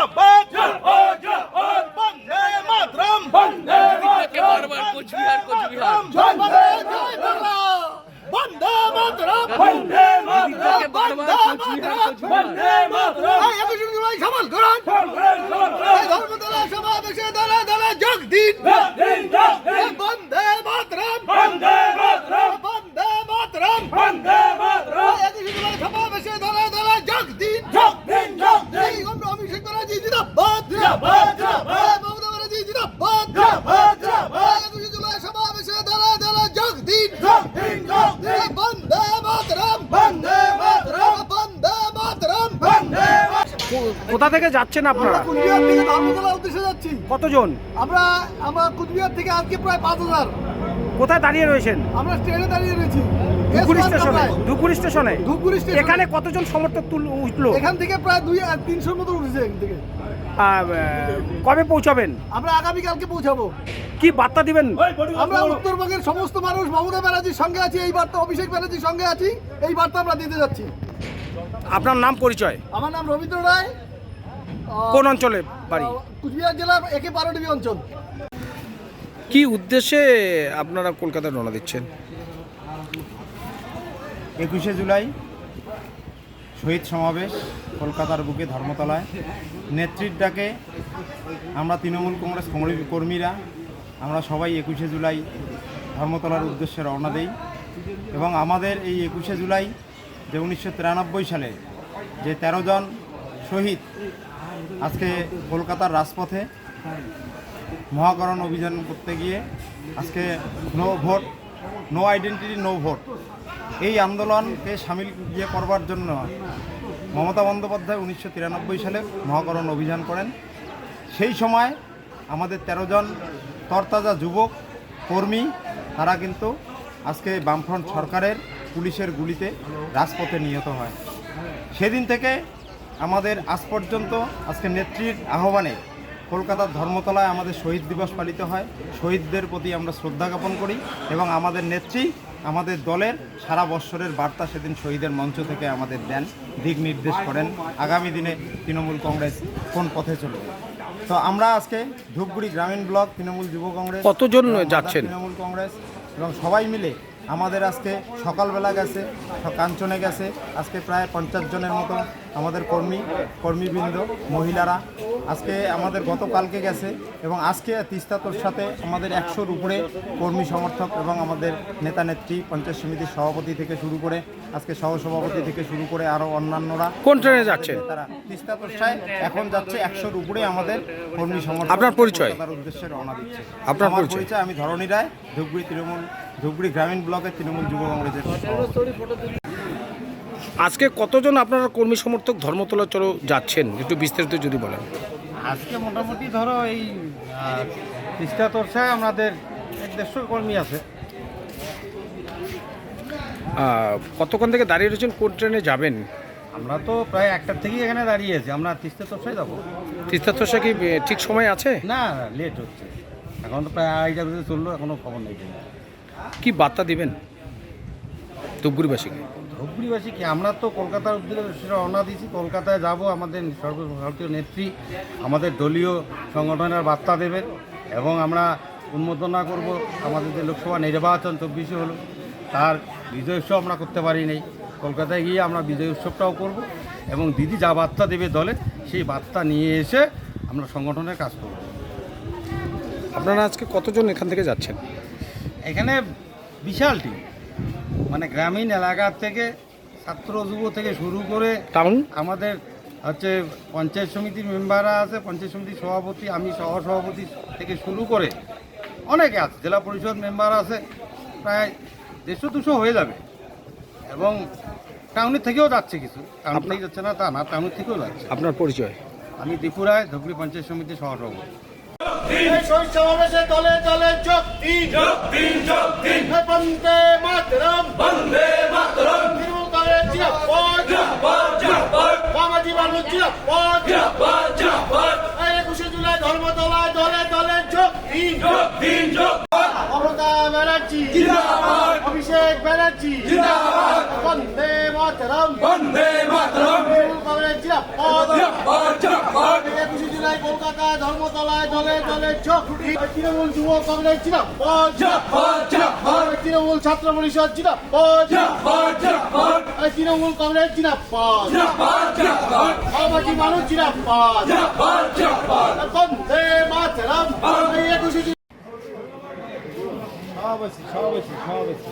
জিন্দাবাদ বন্দে মাতরম বারবার কোচবিহার কোচবিহার বন্দে বন্দে মাতরম বন্দে মাতরম বন্দে বন্দে মাতরম বন্দে মাতরম বন্দে মাতরম বন্দে মাতরম একুশে জুলাই সমাবেশে দলে দলে যোগ দিন যোগ দিন যোগ দিন এই অভিষেক ব্যানার্জি জিন্দাবাদ জিন্দাবাদ জিন্দাবাদ মমতা ব্যানার্জি জিন্দাবাদ জিন্দাবাদ জিন্দাবাদ একুশে জুলাই সমাবেশে দলে দলে যোগ দিন যোগ দিন যোগ দিন বন্দে মাতরম বন্দে মাতরম বন্দে মাতরম বন্দে কোথা থেকে যাচ্ছেন আপনারা? কুচবিহার থেকে ধর্মতলা উদ্দেশ্যে যাচ্ছি। কতজন? আমরা আমরা কুচবিহার থেকে আজকে প্রায় পাঁচ হাজার। কোথায় দাঁড়িয়ে রয়েছেন? আমরা ট্রেনে দাঁড়িয়ে রয়েছি। ধুপগুড়ি স্টেশনে। ধুপগুড়ি স্টেশনে? ধূপগুড়ি স্টেশনে। এখানে কতজন সমর্থক তুল উঠল? এখান থেকে প্রায় দুই তিনশোর মতো উঠেছে এখান থেকে। কবে পৌঁছাবেন? আমরা আগামীকালকে পৌঁছাবো। কি বার্তা দিবেন? আমরা উত্তরবঙ্গের সমস্ত মানুষ মমতা ব্যানার্জির সঙ্গে আছি এই বার্তা অভিষেক ব্যানার্জির সঙ্গে আছি এই বার্তা আমরা দিতে যাচ্ছি। আপনার নাম পরিচয়? আমার নাম রবীন্দ্র রায়। কোন অঞ্চলে বাড়ি? কুচবিহার জেলার একে বারোডিবি অঞ্চল। কি উদ্দেশ্যে আপনারা কলকাতায় রওনা দিচ্ছেন? একুশে জুলাই শহীদ সমাবেশ কলকাতার বুকে ধর্মতলায়। নেত্রীর ডাকে আমরা তৃণমূল কংগ্রেস কর্মী- কর্মীরা আমরা সবাই একুশে জুলাই ধর্মতলার উদ্দেশ্যে রওনা দেই। এবং আমাদের এই একুশে জুলাই যে উনিশশো তিরানব্বই সালে যে তেরো জন শহীদ আজকে কলকাতার রাজপথে মহাকরণ অভিযান করতে গিয়ে আজকে no vote, no identity, no vote এই আন্দোলনকে সামিল ইয়ে করবার জন্য মমতা বন্দ্যোপাধ্যায় উনিশশো তিরানব্বই সালে মহাকরণ অভিযান করেন। সেই সময় আমাদের তেরো জন তরতাজা যুবক, কর্মী, তারা কিন্তু আজকে বামফ্রন্ট সরকারের পুলিশের গুলিতে রাজপথে নিহত হয়। সেদিন থেকে আমাদের আজ পর্যন্ত আজকে নেত্রীর আহ্বানে কলকাতার ধর্মতলায় আমাদের শহীদ দিবস পালিত হয়। শহীদদের প্রতি আমরা শ্রদ্ধা জ্ঞাপন করি এবং আমাদের নেত্রী আমাদের দলের সারা বৎসরের বার্তা সেদিন শহীদের মঞ্চ থেকে আমাদের দেন দিক নির্দেশ করেন। আগামী দিনে তৃণমূল কংগ্রেস কোন পথে চলবে? তো আমরা আজকে ধূপগুড়ি গ্রামীণ ব্লক তৃণমূল যুব কংগ্রেস কতজন যাচ্ছেন? তৃণমূল কংগ্রেস এবং সবাই মিলে আমাদের আজকে সকালবেলা গেছে, কাঞ্চনে গেছে, আজকে প্রায় পঞ্চাশ জনের মতো আমাদের কর্মী, কর্মীবৃন্দ, মহিলারা আজকে আমাদের গতকালকে গেছে এবং আজকে তিস্তাতোর সাথে আমাদের একশোর উপরে কর্মী সমর্থক এবং আমাদের নেতা নেত্রী পঞ্চায়েত সমিতির সভাপতি থেকে শুরু করে আজকে সহসভাপতি থেকে শুরু করে আরও অন্যান্যরা কোন ট্রেনে যাচ্ছেন? তারা তিস্তা তোষায় এখন যাচ্ছে একশোর উপরে আমাদের কর্মী সমর্থক আপনার পরিচয়? কলকাতার উদ্দেশ্যে রওনা দিচ্ছে। আপনার পরিচয়? আমি ধরণী রায় ধূপগুড়ি তৃণমূল ধূপগুড়ি গ্রামীণ ব্লকের তৃণমূল যুব কংগ্রেসের আজকে কতজন আপনারা কর্মী সমর্থক ধর্মতলা চলো যাচ্ছেন? একটু বিস্তারিত যদি বলেন। আজকে মোটামুটি ধরো এই তিস্তা তোরসায় আমাদের এক দেড়শো কর্মী আছে। কতক্ষণ থেকে দাঁড়িয়ে রয়েছেন? কোন ট্রেনে যাবেন? আমরা তো প্রায় একটার থেকেই এখানে দাঁড়িয়ে আছি। আমরা তিস্তা তোরসায় যাব। তিস্তাতসা কি ঠিক সময় আছে? না লেট হচ্ছে। এখন তো প্রায় আড়াইটা বেজে চলল এখনও খবর নেই কি বার্তা দিবেন ধূপগুড়িবাসীকে? ধূপগুড়িবাসী কি আমরা তো কলকাতার উদ্দেশ্যে রওনা দিয়েছি। কলকাতায় যাব আমাদের সর্বভারতীয় নেত্রী আমাদের দলীয় সংগঠনের বার্তা দেবেন এবং আমরা উন্মোদনা করব। আমাদের যে লোকসভা নির্বাচন চব্বিশে হলো তার বিজয় উৎসব আমরা করতে পারি নাই। কলকাতায় গিয়ে আমরা বিজয় উৎসবটাও করব এবং দিদি যা বার্তা দেবে দলে সেই বার্তা নিয়ে এসে আমরা সংগঠনের কাজ করব। আপনারা আজকে কতজন এখান থেকে যাচ্ছেন? এখানে বিশাল টিম মানে গ্রামীণ এলাকার থেকে ছাত্র যুব থেকে শুরু করে টাউন আমাদের হচ্ছে পঞ্চায়েত সমিতির মেম্বাররা আছে পঞ্চায়েত সমিতির সভাপতি আমি সহ সভাপতি থেকে শুরু করে অনেকে আছে জেলা পরিষদ মেম্বার আছে প্রায় দেড়শো দুশো হয়ে যাবে। এবং টাউনের থেকেও যাচ্ছে কিছু। টাউন থেকে যাচ্ছে না তা না টাউনের থেকেও যাচ্ছে। আপনার পরিচয়? আমি ত্রিপুরায় ধুবড়ি পঞ্চায়েত সমিতির সহসভাপতি। সমাবেশে দলে দলে বন্দে মাতরম। বন্দে মাতরম। তৃণমূল কংগ্রেস বামাজি মানুষ মাতরম। বন্দে মাতরম। একুশে জুলাই কলকাতায় ধর্মতলায় দলে দলে চোখ তৃণমূল যুব কংগ্রেস জিনাপদ তৃণমূল ছাত্র পরিষদ জিনাপদ তৃণমূল কংগ্রেস জিনাপদ মাওবাদী মানুষ জিনাপদ বন্দে মাতরম। একুশে জুলাই সমাবেশী সমাবেশী সমাবেশী